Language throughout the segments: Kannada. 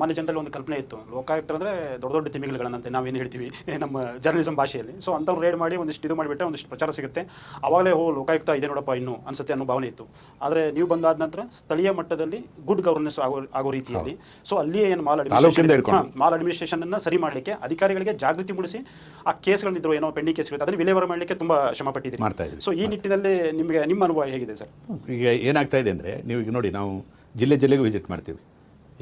ಸಾಮಾನ್ಯ ಜನರಲ್ಲಿ ಒಂದು ಕಲ್ಪನೆ ಇತ್ತು. ಲೋಕಾಯುಕ್ತ ಅಂದರೆ ದೊಡ್ಡ ದೊಡ್ಡ ತಿಮಿಗಳಗಳನ್ನಂತೆ ನಾವೇನು ಹೇಳ್ತೀವಿ ನಮ್ಮ ಜರ್ನಲಿಸಮ್ ಭಾಷೆಯಲ್ಲಿ. ಸೊ ಅಂಥವ್ರು ರೇಡ್ ಮಾಡಿ ಒಂದಿಷ್ಟು ಇದು ಮಾಡಿಬಿಟ್ಟೆ ಒಂದಿಷ್ಟು ಪ್ರಚಾರ ಸಿಗುತ್ತೆ. ಆವಾಗಲೇ ಓ ಲೋಕಾಯುಕ್ತ ಇದೆ ನೋಡಪ್ಪ ಇನ್ನು ಅನ್ಸುತ್ತೆ ಅನ್ನೋ ಭಾವನೆ ಇತ್ತು. ಆದರೆ ನೀವು ಬಂದಾದ ನಂತರ ಸ್ಥಳೀಯ ಮಟ್ಟದಲ್ಲಿ ಗುಡ್ ಗವರ್ನೆನ್ಸ್ ಆಗೋ ಆಗೋ ರೀತಿಯಲ್ಲಿ. ಸೊ ಅಲ್ಲಿಯೇ ಏನು ಮಾಲ್ ಅಡ್ಮಿನಿಸ್ಟ್ರೇಷನ್. ಮಾಲ್ ಅಡ್ಮಿನಿಸ್ಟ್ರೇಷನ್ ಅನ್ನ ಸರಿ ಮಾಡಲಿಕ್ಕೆ ಅಧಿಕಾರಿಗಳಿಗೆ ಜಾಗೃತಿ ಮೂಡಿಸಿ ಆ ಕೇಸ್ಗಳಿದ್ರು ಏನೋ ಪೆಂಡಿಂಗ್ ಕೇಸ್ಗಳು ಅದನ್ನು ವಿಲೇವಾರ ಮಾಡಲಿಕ್ಕೆ ತುಂಬ ಶ್ರಮ ಪಟ್ಟಿದ್ದೀವಿ ಮಾಡ್ತಾ ಇದ್ದೀವಿ. ಸೊ ಈ ನಿಟ್ಟಿನಲ್ಲಿ ನಿಮಗೆ ನಿಮ್ಮ ಅನುಭವ ಹೇಗಿದೆ ಸರ್? ಈಗ ಏನಾಗ್ತಾ ಇದೆ ಅಂದರೆ ನೀವು ಈಗ ನೋಡಿ ನಾವು ಜಿಲ್ಲೆ ಜಿಲ್ಲೆಗೂ ವಿಸಿಟ್ ಮಾಡ್ತೀವಿ.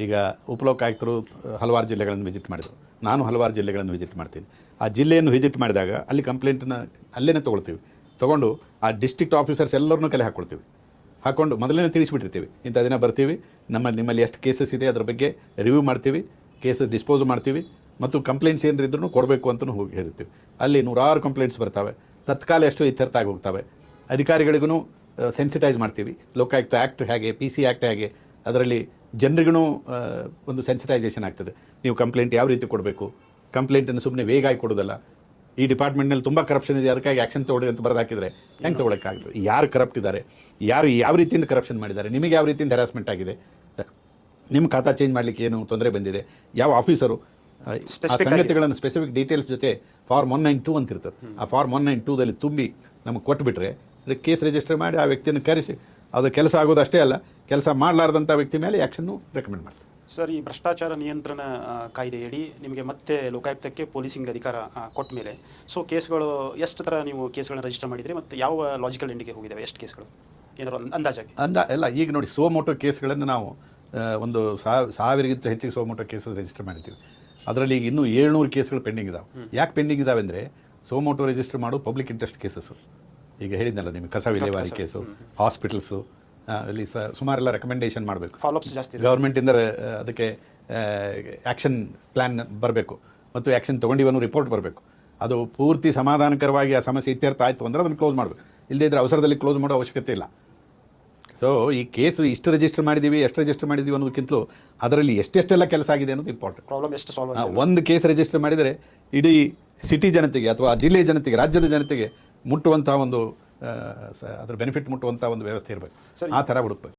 ಈಗ ಉಪಲೋಕ ಆಯುಕ್ತರು ಹಲವಾರು ಜಿಲ್ಲೆಗಳನ್ನು ವಿಸಿಟ್ ಮಾಡಿದರು. ನಾನು ಹಲವಾರು ಜಿಲ್ಲೆಗಳನ್ನು ವಿಸಿಟ್ ಮಾಡ್ತೀನಿ. ಆ ಜಿಲ್ಲೆಯನ್ನು ವಿಸಿಟ್ ಮಾಡಿದಾಗ ಅಲ್ಲಿ ಕಂಪ್ಲೇಂಟನ್ನ ಅಲ್ಲೇ ತೊಗೊಳ್ತೀವಿ. ತೊಗೊಂಡು ಆ ಡಿಸ್ಟ್ರಿಕ್ಟ್ ಆಫೀಸರ್ಸ್ ಎಲ್ಲರನ್ನೂ ಕಲೆ ಹಾಕ್ಕೊಳ್ತೀವಿ ಹಾಕ್ಕೊಂಡು ಮೊದಲೇ ತಿಳಿಸ್ಬಿಟ್ಟಿರ್ತೀವಿ. ಇಂಥ ದಿನ ಬರ್ತೀವಿ. ನಮ್ಮ ನಿಮ್ಮಲ್ಲಿ ಎಷ್ಟು ಕೇಸಸ್ ಇದೆ ಅದ್ರ ಬಗ್ಗೆ ರಿವ್ಯೂ ಮಾಡ್ತೀವಿ. ಕೇಸಸ್ ಡಿಸ್ಪೋಸ್ ಮಾಡ್ತೀವಿ. ಮತ್ತು ಕಂಪ್ಲೇಂಟ್ಸ್ ಇದ್ರೂ ಕೊಡಬೇಕು ಅಂತಲೂ ಹೋಗಿ ಹೇಳ್ತೀವಿ ಅಲ್ಲಿ ನೂರಾರು ಕಂಪ್ಲೇಂಟ್ಸ್ ಬರ್ತವೆ. ತತ್ಕಾಲ ಎಷ್ಟು ಇತ್ಯರ್ಥ ಹೋಗ್ತವೆ. ಅಧಿಕಾರಿಗಳಿಗೂ ಸೆನ್ಸಿಟೈಸ್ ಮಾಡ್ತೀವಿ. ಲೋಕಾಯುಕ್ತ ಆ್ಯಕ್ಟ್ ಹೇಗೆ ಪಿ ಸಿ ಆ್ಯಕ್ಟ್ ಹೇಗೆ, ಅದರಲ್ಲಿ ಜನರಿಗೂ ಒಂದು ಸೆನ್ಸಿಟೈಸೇಷನ್ ಆಗ್ತದೆ. ನೀವು ಕಂಪ್ಲೇಂಟ್ ಯಾವ ರೀತಿ ಕೊಡಬೇಕು? ಕಂಪ್ಲೇಂಟನ್ನು ಸುಮ್ಮನೆ ವೇಗಾಗಿ ಕೊಡೋದಲ್ಲ. ಈ ಡಿಪಾರ್ಟ್ಮೆಂಟ್ನಲ್ಲಿ ತುಂಬ ಕರಪ್ಷನ್ ಇದೆ ಅದಕ್ಕಾಗಿ ಆ್ಯಕ್ಷನ್ ತೊಗೊಳ್ಳಿ ಅಂತ ಬರೆದು ಹಾಕಿದರೆ ಹೆಂಗೆ ತೊಗೊಳಕ್ಕಾಗ್ತದೆ? ಯಾರು ಕರಪ್ಟ್ ಇದ್ದಾರೆ? ಯಾರು ಯಾವ ರೀತಿಯಿಂದ ಕರಪ್ಷನ್ ಮಾಡಿದ್ದಾರೆ? ನಿಮಗೆ ಯಾವ ರೀತಿಯಿಂದ ಹ್ಯಾರಾಸ್ಮೆಂಟ್ ಆಗಿದೆ? ನಿಮ್ಮ ಖಾತಾ ಚೇಂಜ್ ಮಾಡಲಿಕ್ಕೆ ಏನು ತೊಂದರೆ ಬಂದಿದೆ? ಯಾವ ಆಫೀಸರು ಸಂಗತಿಗಳನ್ನು ಸ್ಪೆಸಿಫಿಕ್ ಡೀಟೇಲ್ಸ್ ಜೊತೆ ಫಾರ್ಮ್ ಒನ್ ನೈನ್ ಟೂ ಅಂತ ಇರ್ತದೆ. ಆ ಫಾರ್ಮ್ ಒನ್ ನೈನ್ ಟೂದಲ್ಲಿ ತುಂಬಿ ನಮಗೆ ಕೊಟ್ಬಿಟ್ರೆ ಕೇಸ್ ರಿಜಿಸ್ಟರ್ ಮಾಡಿ ಆ ವ್ಯಕ್ತಿಯನ್ನು ಕರೆಸಿ. ಅದು ಕೆಲಸ ಆಗೋದು ಅಷ್ಟೇ ಅಲ್ಲ ಕೆಲಸ ಮಾಡಲಾರ್ದಂಥ ವ್ಯಕ್ತಿ ಮೇಲೆ ಆ್ಯಕ್ಷನ್ನು ರೆಕಮೆಂಡ್ ಮಾಡ್ತೀವಿ ಸರ್ ಈ ಭ್ರಷ್ಟಾಚಾರ ನಿಯಂತ್ರಣ ಕಾಯ್ದೆಯಡಿ ನಿಮಗೆ ಮತ್ತೆ ಲೋಕಾಯುಕ್ತಕ್ಕೆ ಪೊಲೀಸಿಂಗ್ ಅಧಿಕಾರ ಕೊಟ್ಟ ಮೇಲೆ. ಸೊ ಕೇಸ್ಗಳು ಎಷ್ಟು ಥರ ನೀವು ಕೇಸ್ಗಳನ್ನ ರಿಜಿಸ್ಟರ್ ಮಾಡಿದ್ರಿ ಮತ್ತು ಯಾವ ಲಾಜಿಕಲ್ ಎಂಡಿಗೆ ಹೋಗಿದ್ದಾವೆ ಎಷ್ಟು ಕೇಸ್ಗಳು? ಏನಾರು ಒಂದ್ ಅಂದಾಜಾಗಿ. ಅಂದ ಎಲ್ಲ ಈಗ ನೋಡಿ ಸೋಮೋಟೋ ಕೇಸ್ಗಳನ್ನು ನಾವು ಒಂದು ಸಾವ್ ಸಾವಿರಗಿಂತ ಹೆಚ್ಚಿಗೆ ಸೋಮೋಟೋ ಕೇಸಸ್ ರಿಜಿಸ್ಟರ್ ಮಾಡಿದ್ದೀವಿ. ಅದರಲ್ಲಿ ಈಗ ಇನ್ನೂ ಏಳ್ನೂರು ಕೇಸ್ಗಳು ಪೆಂಡಿಂಗ್ ಇದಾವೆ. ಯಾಕೆ ಪೆಂಡಿಂಗ್ ಇದಾವೆ ಅಂದರೆ ಸೋಮೋಟೋ ರಿಜಿಸ್ಟರ್ ಮಾಡೋ ಪಬ್ಲಿಕ್ ಇಂಟ್ರೆಸ್ಟ್ ಕೇಸಸ್ಸು ಈಗ ಹೇಳಿದ್ನಲ್ಲ ನಿಮಗೆ ಕಸ ವಿಲೇವಾರಿ ಕೇಸು ಹಾಸ್ಪಿಟಲ್ಸು ಅಲ್ಲಿ ಸ ಸುಮಾರೆಲ್ಲ ರೆಕಮೆಂಡೇಷನ್ ಮಾಡಬೇಕು. ಫಾಲೋಅಪ್ಸ್ ಜಾಸ್ತಿ ಗೌರ್ಮೆಂಟ್ ಗೌರ್ಮೆಂಟಿಂದ ಅದಕ್ಕೆ ಆ್ಯಕ್ಷನ್ ಪ್ಲ್ಯಾನ್ ಬರಬೇಕು. ಮತ್ತು ಆ್ಯಕ್ಷನ್ ತೊಗೊಂಡಿವನು ರಿಪೋರ್ಟ್ ಬರಬೇಕು. ಅದು ಪೂರ್ತಿ ಸಮಾಧಾನಕರವಾಗಿ ಆ ಸಮಸ್ಯೆ ಇತ್ಯರ್ಥ ಆಯಿತು ಅಂದರೆ ಅದನ್ನು ಕ್ಲೋಸ್ ಮಾಡಬೇಕು. ಇಲ್ಲದೇ ಇದ್ರೆ ಅವಸರದಲ್ಲಿ ಕ್ಲೋಸ್ ಮಾಡೋ ಅವಶ್ಯಕತೆ ಇಲ್ಲ. ಸೊ ಈ ಕೇಸು ಇಷ್ಟು ರಿಜಿಸ್ಟರ್ ಮಾಡಿದ್ದೀವಿ ಎಷ್ಟು ರಿಜಿಸ್ಟರ್ ಮಾಡಿದ್ದೀವಿ ಅನ್ನೋದಕ್ಕಿಂತಲೂ ಅದರಲ್ಲಿ ಎಷ್ಟೆಷ್ಟೆಲ್ಲ ಕೆಲಸ ಆಗಿದೆ ಅನ್ನೋದು ಇಂಪಾರ್ಟೆಂಟ್ ಪ್ರಾಬ್ಲಮ್ ಎಷ್ಟು ಸಾಲ್ವ್ ಒಂದು ಕೇಸ್ ರಿಜಿಸ್ಟರ್ ಮಾಡಿದರೆ ಇಡೀ ಸಿಟಿ ಜನತೆಗೆ ಅಥವಾ ಜಿಲ್ಲೆಯ ಜನತೆಗೆ ರಾಜ್ಯದ ಜನತೆಗೆ ಮುಟ್ಟುವಂಥ ಒಂದು ಸ- ಅದರ ಬೆನಿಫಿಟ್ ಮುಟ್ಟುವಂಥ ಒಂದು ವ್ಯವಸ್ಥೆ ಇರಬೇಕು. ಆ ಥರ ಹುಡುಕ್ಬೇಕು.